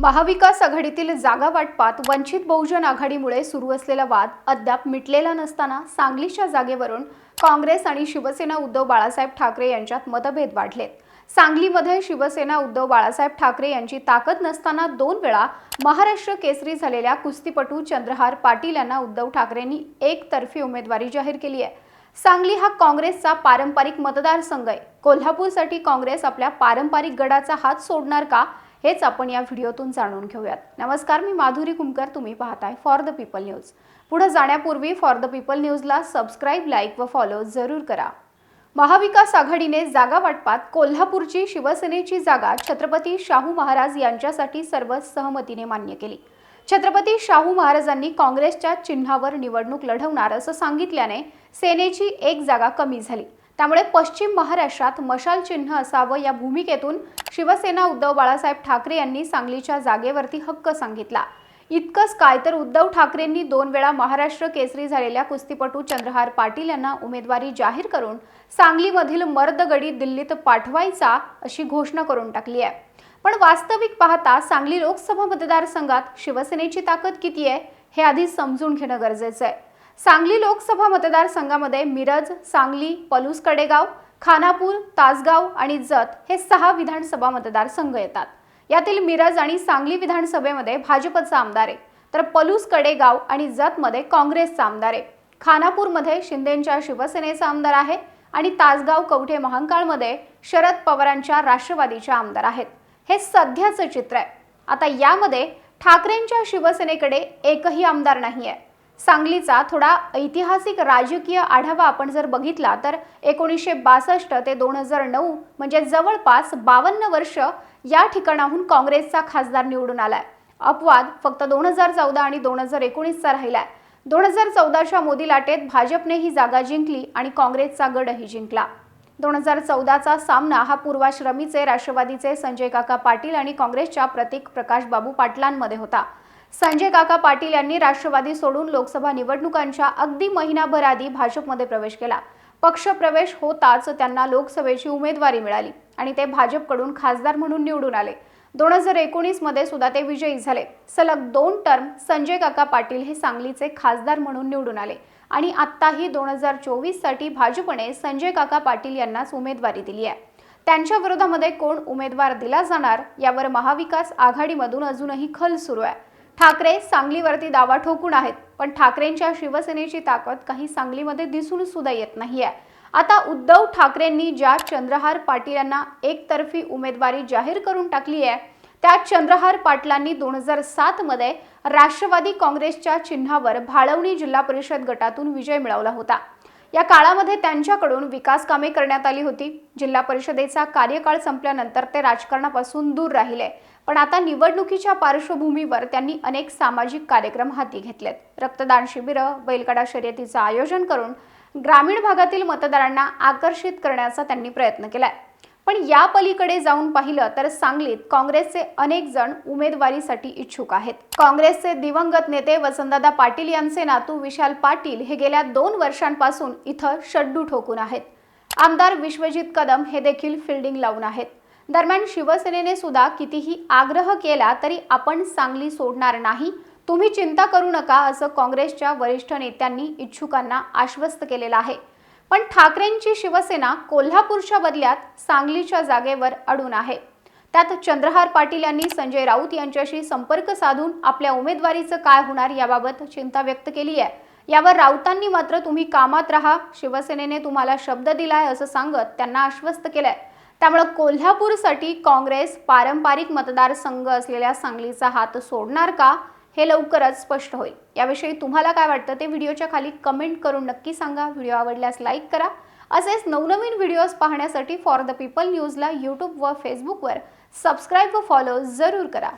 महाविकास आघाडीतील जागा वाटपात वंचित बहुजन आघाडीमुळे सुरू असलेला वाद अद्याप मिटलेला नसताना सांगलीच्या जागेवरून काँग्रेस आणि शिवसेना उद्धव बाळासाहेब ठाकरे यांच्यात मतभेद वाढलेत सांगलीमध्ये शिवसेना उद्धव बाळासाहेब ठाकरे यांची ताकद नसताना दोन वेळा महाराष्ट्र केसरी झालेल्या कुस्तीपटू चंद्रहार पाटील यांना उद्धव ठाकरेंनी एकतर्फी उमेदवारी जाहीर केली आहे. सांगली हा काँग्रेसचा पारंपरिक मतदारसंघ आहे. कोल्हापूरसाठी काँग्रेस आपल्या पारंपरिक गडाचा हात सोडणार का? हेच आपण या व्हिडिओतून जाणून घेऊयात. नमस्कार मी माधुरी कुमकर तुम्ही पाहताय फॉर द पीपल न्यूज पुढे जाण्यापूर्वी फॉर द पीपल न्यूजला सबस्क्राईब लाईक व फॉलो जरूर करा. महाविकास आघाडीने जागा वाटपात कोल्हापूरची शिवसेनेची जागा छत्रपती शाहू महाराज यांच्यासाठी सर्व सहमतीने मान्य केली. छत्रपती शाहू महाराजांनी काँग्रेसच्या चिन्हावर निवडणूक लढवणार असं सांगितल्याने सेनेची एक जागा कमी झाली. त्यामुळे पश्चिम महाराष्ट्रात मशाल चिन्ह असावं या भूमिकेतून शिवसेना उद्धव बाळासाहेब ठाकरे यांनी सांगलीच्या जागेवरती हक्क सांगितला. इतकंच काय तर उद्धव ठाकरेंनी दोन वेळा महाराष्ट्र केसरी झालेल्या कुस्तीपटू चंद्रहार पाटील यांना उमेदवारी जाहीर करून सांगलीमधील मर्दगडी दिल्लीत पाठवायचा अशी घोषणा करून टाकली आहे. पण वास्तविक पाहता सांगली लोकसभा मतदारसंघात शिवसेनेची ताकद किती आहे हे आधी समजून घेणं गरजेचं आहे. सांगली लोकसभा मतदारसंघामध्ये मिरज सांगली पलूस कडेगाव खानापूर तासगाव आणि जत हे सहा विधानसभा मतदारसंघ येतात. यातील मिरज आणि सांगली विधानसभेमध्ये भाजपचा आमदार आहे. तर पलूस कडेगाव आणि जतमध्ये काँग्रेसचा आमदार आहे. खानापूरमध्ये शिंदेंच्या शिवसेनेचा आमदार आहे आणि तासगाव कवठे महांकाळमध्ये शरद पवारांच्या राष्ट्रवादीच्या आमदार आहेत. हे सध्याचं चित्र आहे. आता यामध्ये ठाकरेंच्या शिवसेनेकडे एकही आमदार नाही आहे सांगलीचा थोडा ऐतिहासिक राजकीय आढावा आपण जर बघितला तर एकोणीसशे बासष्ट ते दोन हजार नऊ म्हणजे जवळपास बावन्न वर्ष या ठिकाणाहून काँग्रेसचा खासदार निवडून आलाय. अपवाद फक्त दोन हजार चौदा आणि दोन हजार एकोणीसचा राहिलाय. दोन हजार चौदाच्या मोदी लाटेत भाजपने ही जागा जिंकली आणि काँग्रेसचा गडही जिंकला. दोन हजार चौदाचा सामना हा पूर्वाश्रमीचे राष्ट्रवादीचे संजय काका पाटील आणि काँग्रेसच्या प्रतीक प्रकाश बाबू पाटलांमध्ये होता. संजय काका पाटील यांनी राष्ट्रवादी सोडून लोकसभा निवडणुकांच्या अगदी महिनाभर आधी भाजपमध्ये प्रवेश केला. पक्ष प्रवेश होताच त्यांना लोकसभेची उमेदवारी मिळाली आणि ते भाजपकडून खासदार म्हणून निवडून आले. दोन हजार एकोणीसमध्ये सुद्धा ते विजयी झाले. सलग दोन टर्म संजय काका पाटील हे सांगलीचे खासदार म्हणून निवडून आले आणि आत्ताही दोन हजार चोवीससाठी भाजपने संजय काका पाटील यांनाच उमेदवारी दिली आहे. त्यांच्या विरोधामध्ये कोण उमेदवार दिला जाणार यावर महाविकास आघाडीमधून अजूनही खल सुरू आहे. ठाकरे सांगलीवरती दावा ठोकून आहेत पण ठाकरेंच्या शिवसेनेची ताकद काही सांगलीमध्ये दिसून सुद्धा येत नाहीये. आता उद्धव ठाकरेंनी ज्या चंद्रहार पाटील यांना एकतर्फी उमेदवारी जाहीर करून टाकली आहे त्या चंद्रहार पाटलांनी दोन हजार सात मध्ये राष्ट्रवादी काँग्रेसच्या चिन्हावर भाळवणी जिल्हा परिषद गटातून विजय मिळवला होता. या काळामध्ये त्यांच्याकडून विकास कामे करण्यात आली होती. जिल्हा परिषदेचा कार्यकाळ संपल्यानंतर ते राजकारणापासून दूर राहिले. पण आता निवडणुकीच्या पार्श्वभूमीवर त्यांनी अनेक सामाजिक कार्यक्रम हाती घेतलेत. रक्तदान शिबिरं बैलगाडा शर्यतीचं आयोजन करून ग्रामीण भागातील मतदारांना आकर्षित करण्याचा त्यांनी प्रयत्न केलाय. पण या पलीकडे जाऊन पाहिलं तर सांगलीत काँग्रेसचे अनेक जण उमेदवारीसाठी इच्छुक आहेत. काँग्रेसचे दिवंगत नेते वसंतदादा पाटील यांचे नातू विशाल पाटील हे गेल्या दोन वर्षांपासून इथं शड्डू ठोकून आहेत. आमदार विश्वजित कदम हे देखील फिल्डिंग लावून आहेत. दरम्यान शिवसेनेने सुद्धा कितीही आग्रह केला तरी आपण सांगली सोडणार नाही तुम्ही चिंता करू नका असं काँग्रेसच्या वरिष्ठ नेत्यांनी इच्छुकांना आश्वस्त केलेलं आहे. पण ठाकरेंची शिवसेना कोल्हापूरच्या बदल्यात सांगलीच्या जागेवर अडून आहे. त्यात चंद्रहार पाटील यांनी संजय राऊत यांच्याशी संपर्क साधून आपल्या उमेदवारीचं काय होणार याबाबत चिंता व्यक्त केली आहे. यावर राऊतांनी मात्र तुम्ही कामात राहा शिवसेनेने तुम्हाला शब्द दिलाय असं सांगत त्यांना आश्वस्त केलंय. त्यामुळे कोल्हापूरसाठी काँग्रेस पारंपरिक मतदारसंघ असलेल्या सांगलीचा हात सोडणार का? हे लवकरच स्पष्ट होईल. याविषयी तुम्हाला काय वाटतं ते व्हिडिओच्या खाली कमेंट करून नक्की सांगा. व्हिडिओ आवडल्यास लाईक करा. असेच नवनवीन व्हिडिओज पाहण्यासाठी फॉर द पीपल न्यूजला यूट्यूब व फेसबुकवर सबस्क्राईब व फॉलो जरूर करा.